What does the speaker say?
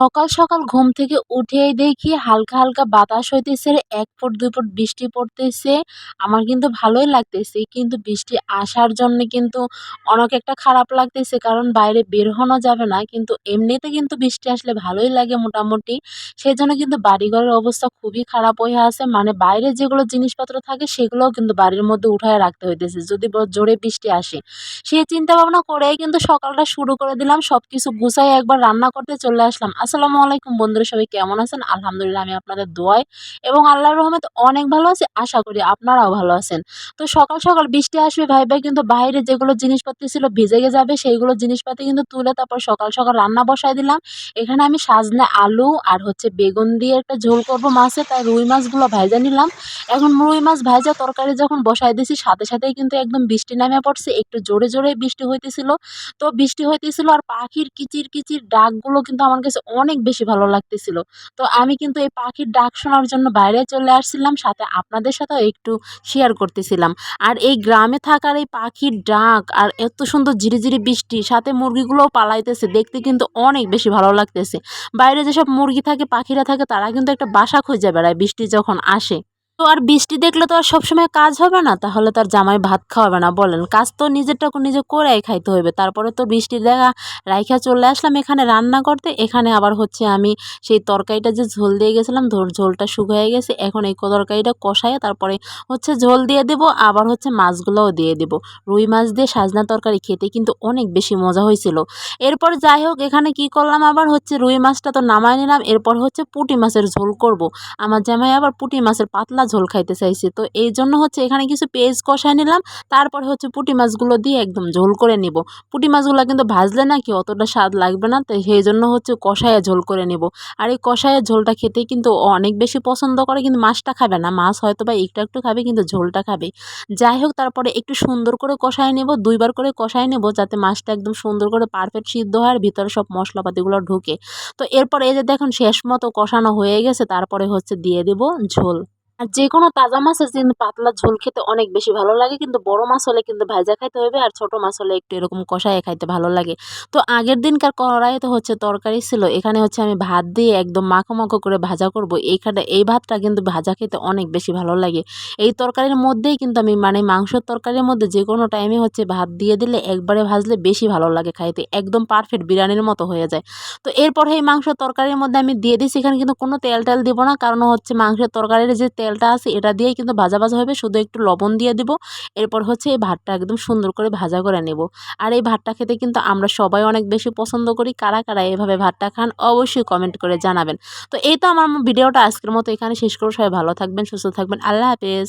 সকাল সকাল ঘুম থেকে উঠেই দেখি হালকা হালকা বাতাস হইতেছে, এক ফুট, দুই ফুট বৃষ্টি পড়তেছে। আমার কিন্তু ভালোই লাগতেছে, কিন্তু বৃষ্টি আসার জন্য কিন্তু অনেক একটা খারাপ লাগতেছে, কারণ বাইরে বের হওয়া যাবে না। কিন্তু এমনিতে কিন্তু বৃষ্টি আসলে ভালোই লাগে মোটামুটি। সেই জন্য কিন্তু বাড়িঘরের অবস্থা খুবই খারাপ হয়ে আছে। মানে বাইরে যেগুলো জিনিসপত্র থাকে, সেগুলোও কিন্তু বাড়ির মধ্যে উঠায় রাখতে হইতেছে, যদি জোরে বৃষ্টি আসে। সেই চিন্তা ভাবনা করেই কিন্তু সকালটা শুরু করে দিলাম সব কিছু গুছাই একবার রান্না করতে চলে আসলাম। আসসালামু আলাইকুম বন্ধুরা, সবাই কেমন আছেন? আলহামদুলিল্লাহ আমি আপনাদের দোয়ায় এবং আল্লাহর রহমতে অনেক ভালো আছি, আশা করি আপনারাও ভালো আছেন। তো সকাল সকাল বৃষ্টি আসবে ভাই ভাই, কিন্তু বাইরে যেগুলো জিনিসপত্র ছিল ভিজে যাবে, সেইগুলো জিনিসপাতি কিন্তু তুলে তারপর সকাল সকাল রান্না বসাই দিলাম। এখানে আমি সাজনে আলু আর হচ্ছে বেগুন দিয়ে একটা ঝোল করব মাছে, তাই রুই মাছগুলো ভাজা নিলাম। এখন রুই মাছ ভাজা তরকারি যখন বসাই দিছি, সাথে সাথেই কিন্তু একদম বৃষ্টি নামে পড়ছে, একটু জোরে জোরে বৃষ্টি হইতেছিল। তো বৃষ্টি হইতেছিল আর পাখির কিচির কিচির ডাকগুলো কিন্তু আমার কাছে অনেক বেশি ভালো লাগতেছিল। তো আমি কিন্তু এই পাখির ডাক শোনার জন্য বাইরে চলে আসছিলাম, সাথে আপনাদের সাথেও একটু শেয়ার করতেছিলাম। আর এই গ্রামে থাকার এই পাখির ডাক আর এত সুন্দর ঝিরিঝিরি বৃষ্টি, সাথে মুরগিগুলোও পালাইতেছে, দেখতে কিন্তু অনেক বেশি ভালো লাগতেছে। বাইরে যেসব মুরগি থাকে, পাখিরা থাকে, তারা কিন্তু একটা বাসা খুঁজে বেড়ায় বৃষ্টি যখন আসে। তো আর বৃষ্টি দেখলে তো আর সবসময় কাজ হবে না, তাহলে তার জামাই ভাত খাওয়াবে না, বলেন। কাজ তো নিজেরটাকে নিজে করেই খাইতে হবে তারপরে তো বৃষ্টি দেখা রাইখা চলে আসলাম এখানে রান্না করতে, এখানে আবার হচ্ছে আমি সেই তরকারিটা যে ঝোল দিয়ে গেছিলাম, ধর ঝোলটা শুকিয়ে গেছে, এখন এই তরকারিটা কষায় তারপরে হচ্ছে ঝোল দিয়ে দেবো, আবার হচ্ছে মাছগুলোও দিয়ে দেবো। রুই মাছ দিয়ে সাজনা তরকারি খেতে কিন্তু অনেক বেশি মজা হয়েছিল। এরপর যাই হোক, এখানে কি করলাম আবার, হচ্ছে রুই মাছটা তো নামাই নিলাম, এরপর হচ্ছে পুঁটি মাছের ঝোল করব। আমার জামাই আবার পুঁটি মাছের পাতলা ঝোল খাইতে চাইছে। তো এই জন্য হচ্ছে এখানে কিছু পেঁয়াজ কষায় নিলাম, তারপরে হচ্ছে পুঁটি মাছগুলো দিয়ে একদম ঝোল করে নিব। পুঁটি মাছগুলো কিন্তু ভাজলে নাকি অতটা স্বাদ লাগবে না, তো সেই জন্য হচ্ছে কষায় ঝোল করে নিব। আর এই কষায়ের ঝোলটা খেতে কিন্তু অনেক বেশি পছন্দ করে, কিন্তু মাছটা খাবে না। মাছ হয়তো বা একটু একটু খাবে, কিন্তু ঝোলটা খাবে। যাই হোক, তারপরে একটু সুন্দর করে কষায় নেব, দুইবার করে কষায় নেব, যাতে মাছটা একদম সুন্দর করে পারফেক্ট সিদ্ধ হয় আর ভিতরে সব মশলাপাতিগুলো ঢুকে। তো এরপর এই যে দেখুন শেষ মতো কষানো হয়ে গেছে, তারপরে হচ্ছে দিয়ে দেব ঝোল। আর যে কোনো তাজা মাছের কিন্তু পাতলা ঝোল খেতে অনেক বেশি ভালো লাগে, কিন্তু বড় মাছ হলে কিন্তু ভাজা খাইতে হবে আর ছোট মাছ হলে একটু এরকম কষায় খাইতে ভালো লাগে। তো আগের দিনকার কড়াইতে হচ্ছে তরকারি ছিল, এখানে হচ্ছে আমি ভাত দিয়ে একদম মাখো মাখো করে ভাজা করব। এইখানে এই ভাতটা কিন্তু ভাজা খেতে অনেক বেশি ভালো লাগে। এই তরকারির মধ্যেই কিন্তু আমি মানে মাংসের তরকারির মধ্যে যে কোনো টাইমে হচ্ছে ভাত দিয়ে দিলে একবারে ভাজলে বেশি ভালো লাগে খাইতে, একদম পারফেক্ট বিরিয়ানির মতো হয়ে যায়। তো এরপর এই মাংস তরকারির মধ্যে আমি দিয়ে দিচ্ছি এখানে কিন্তু কোনো তেল টেল দিব না, কারণ হচ্ছে মাংসের তরকারির যে তেল তেলটা আছে এটা দিয়েই কিন্তু ভাজা ভাজা হবে। শুধু একটু লবণ দিয়ে দেবো। এরপর হচ্ছে এই ভাতটা একদম সুন্দর করে ভাজা করে নেব। আর এই ভাতটা খেতে কিন্তু আমরা সবাই অনেক বেশি পছন্দ করি। কারা কারা এভাবে ভাতটা খান অবশ্যই কমেন্ট করে জানাবেন। তো এই তো আমার ভিডিওটা আজকের মতো এখানে শেষ করে সবাই ভালো থাকবেন, সুস্থ থাকবেন। আল্লাহ হাফেজ।